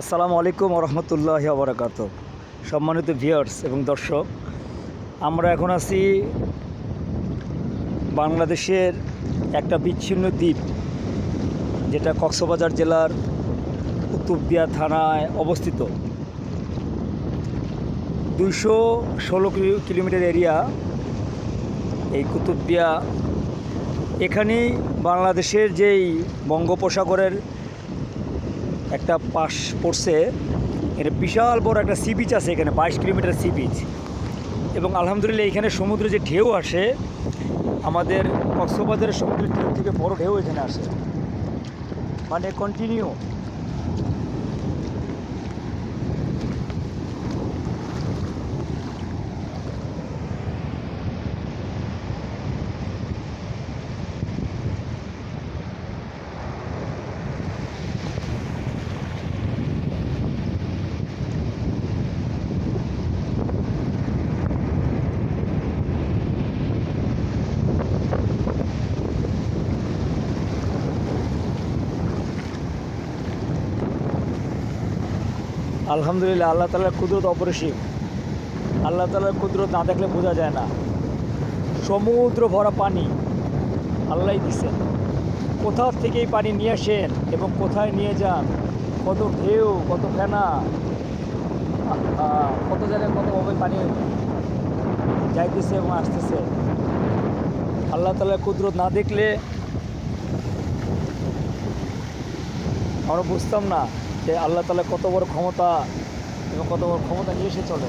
আসসালামু আলাইকুম রহমতুল্লাহ বরাকাত সম্মানিত ভিউয়ার্স এবং দর্শক, আমরা এখন আছি বাংলাদেশের একটা বিচ্ছিন্ন দ্বীপ, যেটা কক্সবাজার জেলার কুতুবদিয়া থানায় অবস্থিত। দুইশো ষোলো কিলোমিটার এরিয়া এই কুতুবদিয়া। এখানেই বাংলাদেশের যেই বঙ্গোপসাগরের একটা পাশ পড়ছে, এটা বিশাল বড় একটা সি বিচ আছে এখানে, বাইশ কিলোমিটার সি বিচ এবং আলহামদুলিল্লাহ এখানে সমুদ্রে যে ঢেউ আসে, আমাদের কক্সবাজারের সমুদ্রের ঢেউ থেকে বড় ঢেউ এখানে আসে। মানে কন্টিনিউ আলহামদুলিল্লাহ, আল্লাহ তালার কুদরত অপরিসীম। আল্লাহ তালার কুদরত না দেখলে বোঝা যায় না। সমুদ্র ভরা পানি আল্লাহ দিছেন কোথা থেকে এই পানি নিয়ে আসেন এবং কোথায় নিয়ে যান? কত ঢেউ, কত ফেনা কত জায়গায় কতভাবে পানি যাইতেছে এবং আসতেছে। আল্লাহ তালার কুদরত না দেখলে আমরা বুঝতাম না। যে আল্লাহ তালা কত বড় ক্ষমতা এবং কত বড় ক্ষমতা নিয়ে এসে চলে।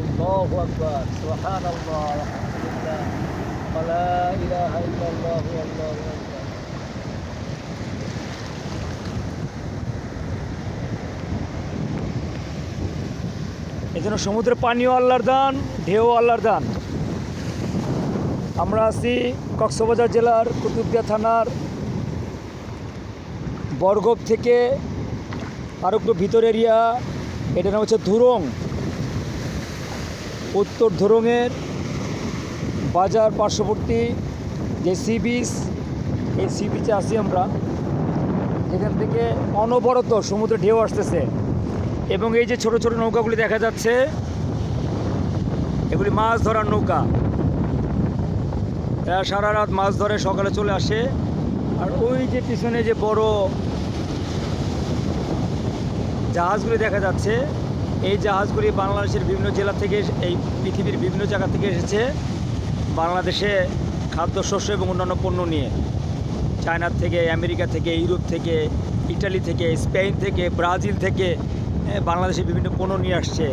আল্লাহু আকবার, সুবহানাল্লাহ, আলহামদুলিল্লাহ ওয়ালা ইলাহা ইল্লাল্লাহু, আল্লাহু আকবার। এই জন্য সমুদ্রের পানিও আল্লাহর দান ঢেউ আল্লাহর দান। আমরা আছি কক্সবাজার জেলার কুতুবদিয়া থানার বরগব থেকে আরও একটু ভিতর এরিয়া। এটার নাম হচ্ছে ধুরং। উত্তর ধুরঙের বাজার পার্শ্ববর্তী যে সি বিচ, এই সি বিচে আছি আমরা। এখান থেকে অনবরত সমুদ্রে ঢেউ আসতেছে এবং এই যে ছোট ছোট নৌকাগুলি দেখা যাচ্ছে, এগুলি মাছ ধরার নৌকা। সারা রাত মাছ ধরে সকালে চলে আসে। আর ওই যে পিছনে যে বড় জাহাজগুলি দেখা যাচ্ছে, এই জাহাজগুলি বাংলাদেশের বিভিন্ন জেলা থেকে এই পৃথিবীর বিভিন্ন জায়গা থেকে এসেছে বাংলাদেশে খাদ্যশস্য এবং অন্যান্য পণ্য নিয়ে। চায়নার থেকে, আমেরিকা থেকে, ইউরোপ থেকে, ইটালি থেকে, স্পেন থেকে, ব্রাজিল থেকে বাংলাদেশে বিভিন্ন পণ্য নিয়ে আসছে।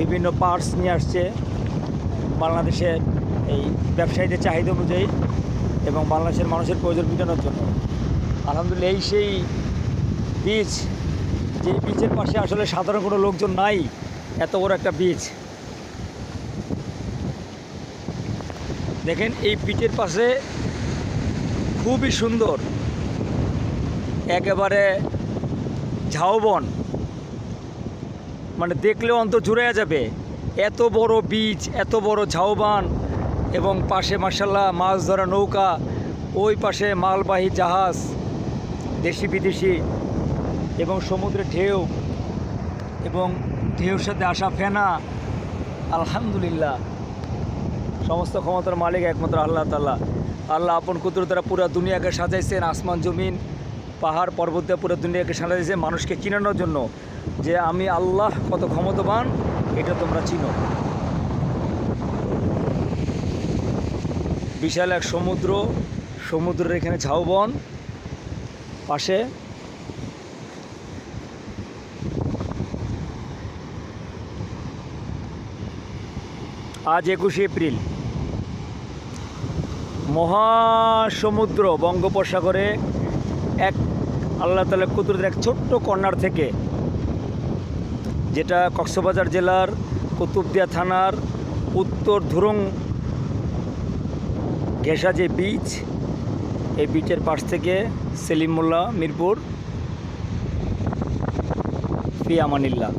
বিভিন্ন পার্টস নিয়ে আসছে। বাংলাদেশের এই ব্যবসায়ীদের চাহিদা অনুযায়ী এবং বাংলাদেশের মানুষের প্রয়োজন মেটানোর জন্য। আলহামদুলিল্লাহ, এই সেই বীজ, যে বীজের পাশে আসলে সাধারণ কোনো লোকজন নাই, এত বড় একটা বীজ। দেখেন, এই পিচের পাশে খুবই সুন্দর, একেবারে ঝাউবন মানে দেখলেও অন্তর জুড়ে যাবে। এত বড় বীজ, এত বড় ঝাউবান এবং পাশে মার্শাল্লাহ মাছ ধরা নৌকা, ওই পাশে মালবাহী জাহাজ, দেশি বিদেশি এবং সমুদ্রের ঢেউ এবং ঢেউর সাথে আসা ফেনা, আলহামদুলিল্লাহ। সমস্ত ক্ষমতার মালিক একমাত্র আল্লাহ তাল্লাহ আল্লাহ আপন কুতুর দ্বারা পুরো দুনিয়াকে সাজাইছেন, আসমান, জমিন, পাহাড়, পর্বত দিয়ে পুরো দুনিয়াকে সাজাইছে মানুষকে চিনানোর জন্য। যে আমি আল্লাহ কত ক্ষমতাবান, এটা তোমরা চিনো। বিশাল এক সমুদ্র, সমুদ্রের এখানে ঝাউবন পাশে আজ একুশে এপ্রিল। মহাসমুদ্র বঙ্গোপসাগরে এক আল্লাহ তালা কুতুরের এক ছোট্ট কর্নার থেকে, যেটা কক্সবাজার জেলার কুতুবদিয়া থানার উত্তর ধুরং ঘেঁষা যে বিচ এই বিচের পাশ থেকে সেলিম মোল্লা মিরপুর ফি আমানিল্লাহ